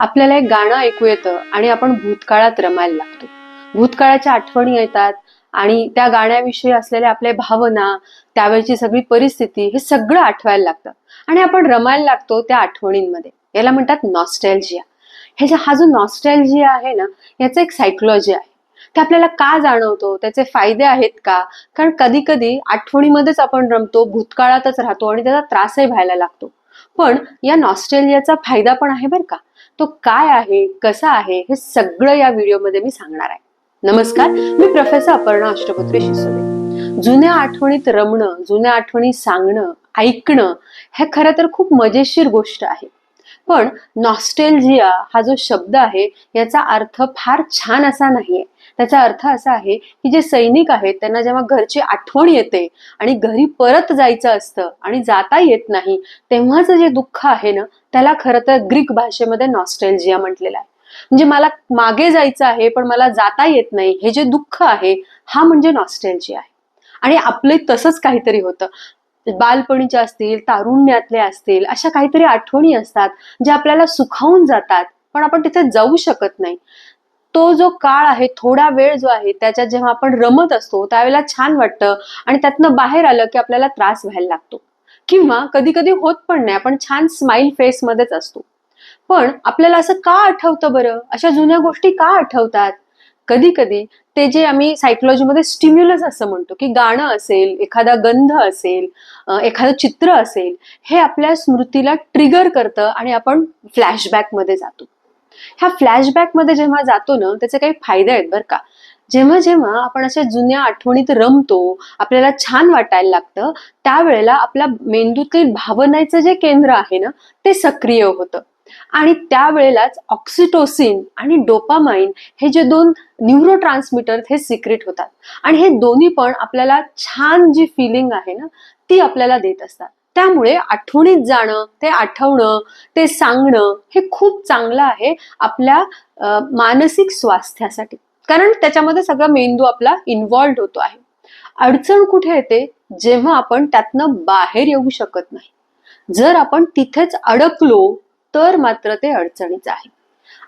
आपल्याला एक गाणं ऐकू येतं आणि आपण भूतकाळात रमायला लागतो. भूतकाळाच्या आठवणी येतात आणि त्या गाण्याविषयी असलेल्या आपल्या भावना त्यावेळची सगळी परिस्थिती हे सगळं आठवायला लागतं. आणि आपण रमायला लागतो त्या आठवणींमध्ये. याला म्हणतात नॉस्टॅल्जिया हे जे हा जो नॉस्टॅल्जिया आहे ना याचं एक सायकोलॉजी आहे. ते आपल्याला का जाणवतो? त्याचे फायदे आहेत का? कारण कधी कधी आठवणीमध्येच आपण रमतो भूतकाळातच राहतो आणि त्याचा त्रासही व्हायला लागतो. पण या नॉस्ट्रेलियाचा फायदा पण आहे बरं का. तो काय आहे कसा आहे हे सगळं या व्हिडिओमध्ये मी सांगणार आहे. नमस्कार मी प्रोफेसर अपर्णा अष्टपत्री शिसोले जुन्या आठवणीत रमणं जुन्या आठवणी सांगणं ऐकणं हे खरं तर खूप मजेशीर गोष्ट आहे. पण नॉस्टेल्जिया हा जो शब्द आहे याचा अर्थ फार छान असा नाहीये. त्याचा अर्थ असा आहे की जे सैनिक आहेत त्यांना जेव्हा घरची आठवण येते आणि घरी परत जायचं असतं आणि जाता येत नाही तेव्हाचं जे दुःख आहे ना त्याला खरं तर ग्रीक भाषेमध्ये नॉस्टेल्जिया म्हटलेलं आहे. म्हणजे मला मागे जायचं आहे पण मला जाता येत नाही हे जे दुःख आहे हा म्हणजे नॉस्टेल्जिया आहे. आणि आपले तसंच काहीतरी होतं. बालपणीच्या असतील तारुण्यातल्या असतील अशा काहीतरी आठवणी असतात ज्या आपल्याला सुखावून जातात पण आपण तिथे जाऊ शकत नाही. तो जो काळ आहे थोडा वेळ जो आहे त्याच्यात जेव्हा आपण रमत असतो त्यावेळेला छान वाटतं आणि त्यातनं बाहेर आलं की आपल्याला त्रास व्हायला लागतो. किंवा कधी कधी होत पण नाही आपण छान स्माइल फेस मध्येच असतो. पण आपल्याला असं का आठवतं बरं? अशा जुन्या गोष्टी का आठवतात? कधी कधी ते जे आम्ही सायकोलॉजीमध्ये स्टिम्युलस असं म्हणतो की गाणं असेल एखादा गंध असेल एखादं चित्र असेल हे आपल्या स्मृतीला ट्रिगर करतं आणि आपण फ्लॅशबॅकमध्ये जातो. ह्या फ्लॅशबॅकमध्ये जेव्हा जातो ना त्याचे काही फायदे आहेत बरं का. जेव्हा जेव्हा आपण अशा जुन्या आठवणीत रमतो आपल्याला छान वाटायला लागतं त्यावेळेला आपल्या मेंदूतील भावनेचं जे केंद्र आहे ना ते सक्रिय होतं. आणि त्यावेळेलाच ऑक्सिटोसिन आणि डोपामाइन हे जे दोन न्यूरो ट्रान्समीटर हे सिक्रेट होतात. आणि हे दोन्ही पण आपल्याला छान जी फिलिंग आहे ना ती आपल्याला देत असतात. त्यामुळे आठवणीत जाणं ते आठवणं ते सांगणं हे खूप चांगलं आहे आपल्या मानसिक स्वास्थ्यासाठी. कारण त्याच्यामध्ये सगळा मेंदू आपला इन्व्हॉल्ड होतो आहे. अडचण कुठे येते? जेव्हा आपण त्यातनं बाहेर येऊ शकत नाही. जर आपण तिथेच अडकलो तर मात्र ते अडचणीच आहे.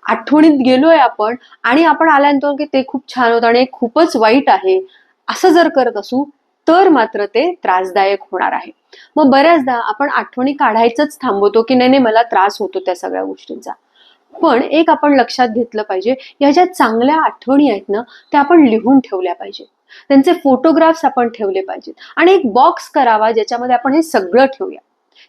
आठवणीत गेलोय आपण आणि आपण आल्यानंतर की ते खूप छान होतं आणि खूपच वाईट आहे असं जर करत असू तर मात्र ते त्रासदायक होणार आहे. मग बऱ्याचदा आपण आठवणी काढायचंच थांबवतो की नाही नाही मला त्रास होतो त्या सगळ्या गोष्टींचा. पण एक आपण लक्षात घेतलं पाहिजे या ज्या चांगल्या आठवणी आहेत ना त्या आपण लिहून ठेवल्या पाहिजे. त्यांचे फोटोग्राफ्स आपण ठेवले पाहिजेत. आणि एक बॉक्स करावा ज्याच्यामध्ये आपण हे सगळं ठेवूया.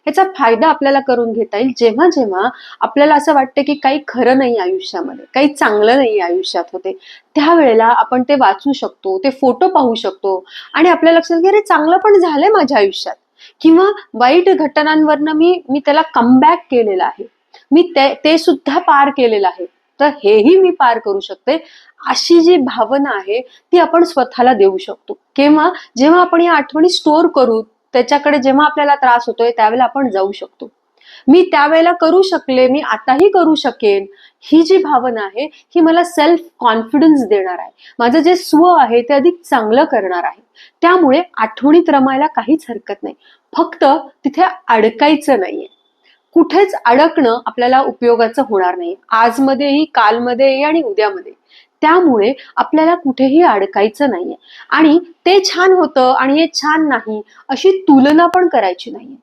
ह्याचा फायदा आपल्याला करून घेता येईल. जेव्हा जेव्हा आपल्याला असं वाटतं की काही खरं नाही आयुष्यामध्ये काही चांगलं नाही आयुष्यात होते त्यावेळेला आपण ते वाचू शकतो ते फोटो पाहू शकतो आणि आपल्या लक्षात की अरे चांगलं पण झालंय माझ्या आयुष्यात. किंवा वाईट घटनांवरनं मी मी त्याला कमबॅक केलेलं आहे. मी ते ते सुद्धा पार केलेलं आहे. तर हेही मी पार करू शकते. अशी जी भावना आहे ती आपण स्वतःला देऊ शकतो. किंवा जेव्हा आपण या आठवणी स्टोअर करू त्याच्याकडे जेव्हा आपल्याला त्रास होतोय त्यावेळेला आपण जाऊ शकतो. मी त्यावेळेला करू शकले मी आताही करू शकेन ही जी भावना आहे ही मला सेल्फ कॉन्फिडन्स देणार आहे. माझं जे स्व आहे ते अधिक चांगलं करणार आहे. त्यामुळे आठवणीत रमायला काहीच हरकत नाही. फक्त तिथे अडकायचं नाहीये. कुठेच अडकणं आपल्याला उपयोगाचं होणार नाही. आजमध्येही कालमध्ये आणि उद्यामध्ये. त्यामुळे आपल्याला कुठेही अडकायचं नाहीये. आणि ते छान होतं आणि हे छान नाही अशी तुलना पण करायची नाहीये.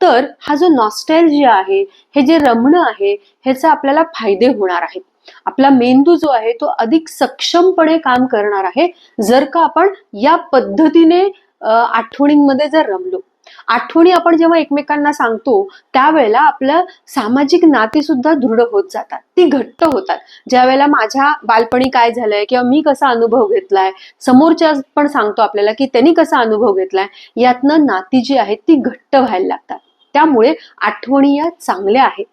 तर हा जो नॉस्टॅल्जिया आहे हे जे रमणं आहे ह्याचे आपल्याला फायदे होणार आहेत. आपला मेंदू जो आहे तो अधिक सक्षमपणे काम करणार आहे जर का आपण या पद्धतीने आठवणींमध्ये जर रमलो. आठवणी आपण जेव्हा एकमेकांना सांगतो त्यावेळेला आपलं सामाजिक नाते सुद्धा दृढ होत जातात. ती घट्ट होतात. ज्या वेळेला माझ्या बालपणी काय झालंय किंवा मी कसा अनुभव घेतलाय समोरच्या पण सांगतो आपल्याला की त्यांनी कसा अनुभव घेतलाय यातनं नाती जी आहेत ती घट्ट व्हायला लागतात. त्यामुळे आठवणी या चांगल्या आहेत.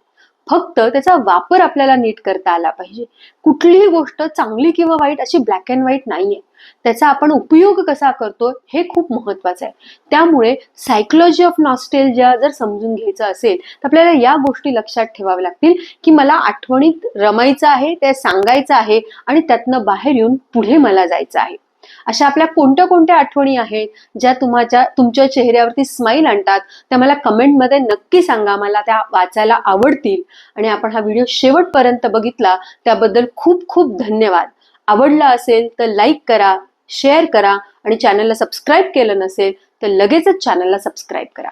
फक्त त्याचा वापर आपल्याला नीट करता आला पाहिजे. कुठलीही गोष्ट चांगली किंवा वाईट अशी ब्लॅक अँड व्हाईट नाहीये. त्याचा आपण उपयोग कसा करतो हे खूप महत्वाचं आहे. त्यामुळे सायकोलॉजी ऑफ नॉस्टेलजिया जर समजून घ्यायचं असेल तर आपल्याला या गोष्टी लक्षात ठेवाव्या लागतील की मला आठवणीत रमायचं आहे ते सांगायचं आहे आणि त्यातनं बाहेर येऊन पुढे मला जायचं आहे. अशा आपल्या कोणत्या कोणत्या आठवणी आहेत ज्या तुमच्या तुमच्या चेहऱ्यावरती स्माईल आणतात त्या मला कमेंटमध्ये नक्की सांगा. मला त्या वाचायला आवडतील. आणि आपण हा व्हिडिओ शेवटपर्यंत बघितला त्याबद्दल खूप खूप धन्यवाद. आवडला असेल तर लाईक करा शेअर करा आणि चॅनलला सबस्क्राईब केलं नसेल तर लगेचच चॅनलला सबस्क्राईब करा.